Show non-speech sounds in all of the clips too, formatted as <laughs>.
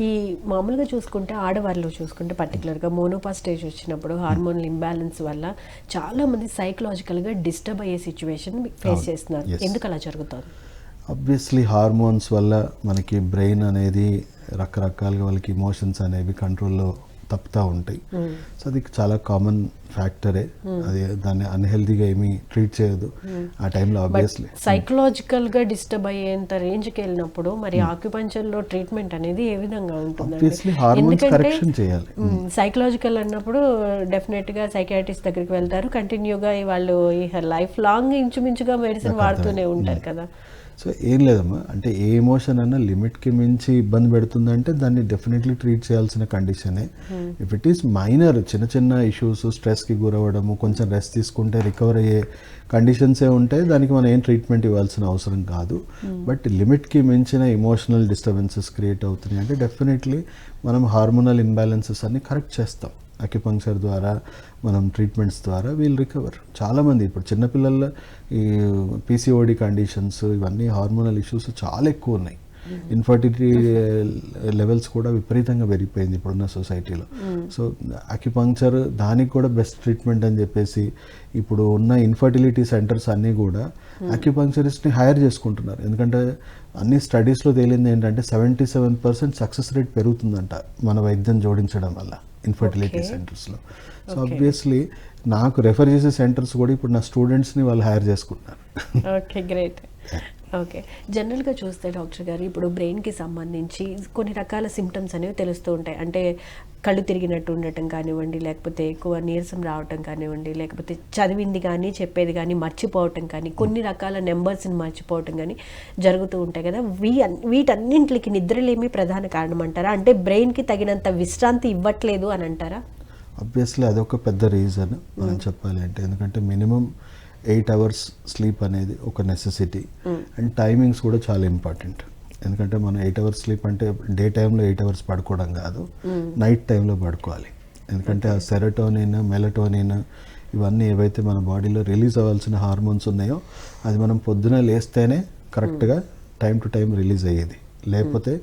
ఈ మామూలుగా చూసుకుంటే ఆడవారిలో చూసుకుంటే పర్టికులర్గా మోనోపా స్టేజ్ వచ్చినప్పుడు హార్మోనల్ ఇంబ్యాలెన్స్ వల్ల చాలా మంది సైకలాజికల్గా డిస్టర్బ్ అయ్యే సిచ్యువేషన్ ఫేస్. చేస్తున్నారు. ఎందుకు అలా జరుగుతుంది ఆబ్వియస్లీ హార్మోన్స్ వల్ల మనకి బ్రెయిన్ అనేది రకరకాలుగా వాళ్ళకి ఇమోషన్స్ అనేవి కంట్రోల్లో తప్పుతూ ఉంటాయి. సో అది చాలా కామన్ ఫ్యాక్టరే అది దాన్ని అన్హెల్దీగా ఏమీ ట్రీట్ చేయదు. ఆ టైంలో ఆబ్వియస్లీ సైకలాజికల్గా డిస్టర్బ్ అయ్యేంత రేంజ్కి వెళ్ళినప్పుడు మరి ఆక్యుపంచర్లో ట్రీట్మెంట్ అనేది ఏ విధంగా Obviously, hormones correction చేయాలి. సైకలాజికల్ అన్నప్పుడు డెఫినెట్గా సైకాట్రిస్ట్ దగ్గరికి వెళ్తారు. కంటిన్యూగా వాళ్ళు లైఫ్ లాంగ్ ఇంచుమించుగా మెడిసిన్ వాడుతూనే ఉంటారు కదా. సో ఏం లేదమ్మా అంటే ఏ ఎమోషన్ అన్నా లిమిట్కి మించి ఇబ్బంది పెడుతుందంటే దాన్ని డెఫినెట్లీ ట్రీట్ చేయాల్సిన కండిషనే ఇఫ్ ఇట్ ఈస్ మైనర్ చిన్న చిన్న ఇష్యూస్ స్ట్రెస్కి గురవ్వడము కొంచెం రెస్ట్ తీసుకుంటే రికవర్ అయ్యే కండిషన్సే ఉంటాయి దానికి మనం ఏం ట్రీట్మెంట్ ఇవ్వాల్సిన అవసరం కాదు. బట్ లిమిట్కి మించిన ఇమోషనల్ డిస్టర్బెన్సెస్ క్రియేట్ అవుతున్నాయి. అంటే డెఫినెట్లీ మనం హార్మోనల్ ఇన్బ్యాలెన్సెస్ అన్ని కరెక్ట్ చేస్తాం. అక్యుపంక్చర్ ద్వారా మనం ట్రీట్మెంట్స్ ద్వారా వీల్ రికవర్ చాలామంది ఇప్పుడు చిన్నపిల్లల ఈ పీసీఓడి కండిషన్స్ ఇవన్నీ హార్మోనల్ ఇష్యూస్ చాలా ఎక్కువ ఉన్నాయి. ఇన్ఫర్టిలిటీ లెవెల్స్ కూడా విపరీతంగా పెరిగిపోయింది ఇప్పుడున్న సొసైటీలో. సో అక్యుపంక్చర్ దానికి కూడా బెస్ట్ ట్రీట్మెంట్ అని చెప్పేసి ఇప్పుడు ఉన్న ఇన్ఫర్టిలిటీ సెంటర్స్ అన్నీ కూడా అక్యుపంక్చరిస్ట్ని హైర్ చేసుకుంటున్నారు. ఎందుకంటే అన్ని స్టడీస్లో తేలింది ఏంటంటే seventy seven percent success rate పెరుగుతుందంట మన వైద్యం జోడించడం వల్ల ఇన్ఫర్టిలిటీ. సెంటర్స్లో సో. ఆబ్వియస్లీ నాకు రెఫర్ చేసే సెంటర్స్ కూడా ఇప్పుడు నా స్టూడెంట్స్ని వాళ్ళు హైర్ చేసుకుంటున్నారు. Okay great okay. జనరల్గా చూస్తే డాక్టర్ గారు ఇప్పుడు బ్రెయిన్కి సంబంధించి కొన్ని రకాల సిమ్టమ్స్ అనేవి తెలుస్తూ ఉంటాయి. అంటే కళ్ళు తిరిగినట్టు ఉండటం కానివ్వండి లేకపోతే ఎక్కువ నీరసం రావటం కానివ్వండి లేకపోతే చదివింది కానీ చెప్పేది కానీ మర్చిపోవటం కానీ కొన్ని రకాల నెంబర్స్ని మర్చిపోవటం కానీ జరుగుతూ ఉంటాయి కదా. వీ వీటన్నింటికి నిద్రలేమి ప్రధాన కారణం అంటారా? అంటే బ్రెయిన్కి తగినంత విశ్రాంతి ఇవ్వట్లేదు అని అంటారా? అబ్వియస్లీ అదొక పెద్ద రీజన్ మనం చెప్పాలి అంటే ఎందుకంటే మినిమం ఎయిట్ అవర్స్ స్లీప్ అనేది ఒక నెసెసిటీ అండ్ టైమింగ్స్ కూడా చాలా ఇంపార్టెంట్ ఎందుకంటే మనం ఎయిట్ అవర్స్ స్లీప్ అంటే డే టైంలో ఎయిట్ అవర్స్ పడుకోవడం కాదు. నైట్ టైంలో పడుకోవాలి. ఎందుకంటే ఆ సెరటోనిన్ మెలటోనిన్ ఇవన్నీ ఏవైతే మన బాడీలో రిలీజ్ అవ్వాల్సిన హార్మోన్స్ ఉన్నాయో అది మనం పొద్దున లేస్తేనే కరెక్ట్గా టైం టు టైం రిలీజ్ అయ్యేది. లేకపోతే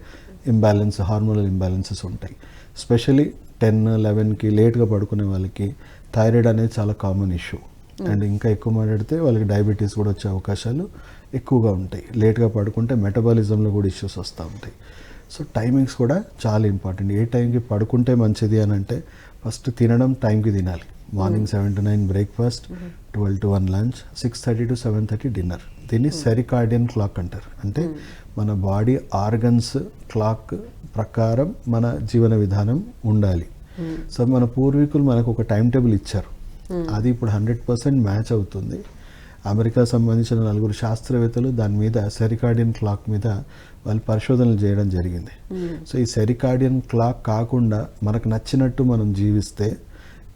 ఇంబ్యాలెన్స్ హార్మోనల్ ఇంబ్యాలెన్సెస్ ఉంటాయి. స్పెషలీ టెన్ లెవెన్కి లేట్గా పడుకునే వాళ్ళకి థైరాయిడ్ అనేది చాలా కామన్ ఇష్యూ అండ్ ఇంకా ఎక్కువ మాట్లాడితే వాళ్ళకి డయాబెటీస్ కూడా వచ్చే అవకాశాలు ఎక్కువగా ఉంటాయి. లేట్గా పడుకుంటే మెటబాలిజంలో కూడా ఇష్యూస్ వస్తూ ఉంటాయి. సో టైమింగ్స్ కూడా చాలా ఇంపార్టెంట్. ఏ టైంకి పడుకుంటే మంచిది అని అంటే ఫస్ట్ తినడం టైంకి తినాలి. Morning seven to nine breakfast twelve to one lunch six thirty to seven thirty dinner. దీన్ని సెరికార్డియన్ క్లాక్ అంటారు. అంటే మన బాడీ ఆర్గన్స్ క్లాక్ ప్రకారం మన జీవన విధానం ఉండాలి. సో మన పూర్వీకులు మనకు ఒక టైం టేబుల్ ఇచ్చారు. అది ఇప్పుడు హండ్రెడ్ పర్సెంట్ మ్యాచ్ అవుతుంది. అమెరికా సంబంధించిన నలుగురు శాస్త్రవేత్తలు దాని మీద సెరికార్డియన్ క్లాక్ మీద వాళ్ళు పరిశోధనలు చేయడం జరిగింది. సో ఈ సెరికార్డియన్ క్లాక్ కాకుండా మనకు నచ్చినట్టు మనం జీవిస్తే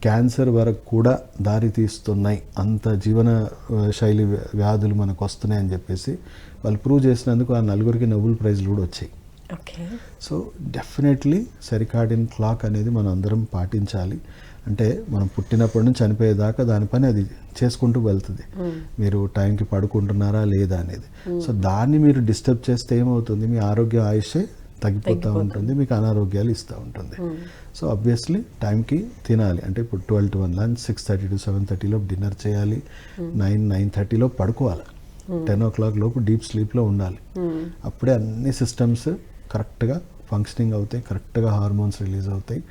క్యాన్సర్ వరకు కూడా దారి తీస్తున్నాయి. అంత జీవన శైలి వ్యా- వ్యాధులు మనకు వస్తున్నాయి అని చెప్పేసి వాళ్ళు ప్రూవ్ చేసినందుకు ఆ నలుగురికి నోబెల్ ప్రైజ్లు కూడా వచ్చాయి. Okay. So definitely circadian clock అనేది మనం అందరం పాటించాలి. అంటే మనం పుట్టినప్పటి నుంచి చనిపోయేదాకా దాని పని అది చేసుకుంటూ వెళ్తుంది. మీరు టైంకి పడుకుంటున్నారా లేదా అనేది. సో దాన్ని మీరు డిస్టర్బ్ చేస్తే ఏమవుతుంది? మీ ఆరోగ్య ఆయుషే తగ్గిపోతూ ఉంటుంది మీకు అనారోగ్యాలు ఇస్తూ ఉంటుంది. సో అబ్వియస్లీ టైంకి తినాలి. అంటే ఇప్పుడు twelve to one lunch six thirty to seven థర్టీలో dinner చేయాలి. నైన్ నైన్ థర్టీలో పడుకోవాలి. టెన్ ఓ క్లాక్ లోపు డీప్ స్లీప్లో ఉండాలి. అప్పుడే అన్ని సిస్టమ్స్ కరెక్ట్గా ఫంక్షనింగ్ అవుతాయి కరెక్ట్గా హార్మోన్స్ రిలీజ్ అవుతాయి.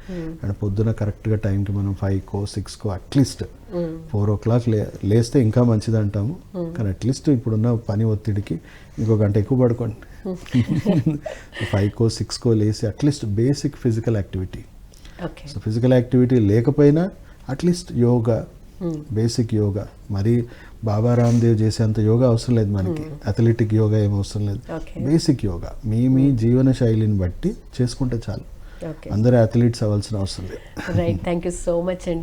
అండ్ పొద్దున కరెక్ట్గా టైంకి మనం ఫైవ్కో సిక్స్కో అట్లీస్ట్ ఫోర్ ఓ క్లాక్ లే లేస్తే ఇంకా మంచిది అంటాము కానీ అట్లీస్ట్ ఇప్పుడున్న పని ఒత్తిడికి ఇంకో గంట ఎక్కువ పడుకోండి. <laughs> ఫైవ్కో సిక్స్కో లేసి at least basic physical activity so physical activity లేకపోయినా at least yoga basic yoga. మరి బాబా రామ్దేవ్ చేసేంత యోగా అవసరం లేదు మనకి. అథ్లెటిక్ యోగా ఏం అవసరం లేదు. బేసిక్ యోగా. మీ మీ జీవన శైలిని బట్టి చేసుకుంటే చాలు. అందరూ అథ్లీట్స్ అవ్వాల్సిన అవసరం లేదు. Right thank you so much అండి.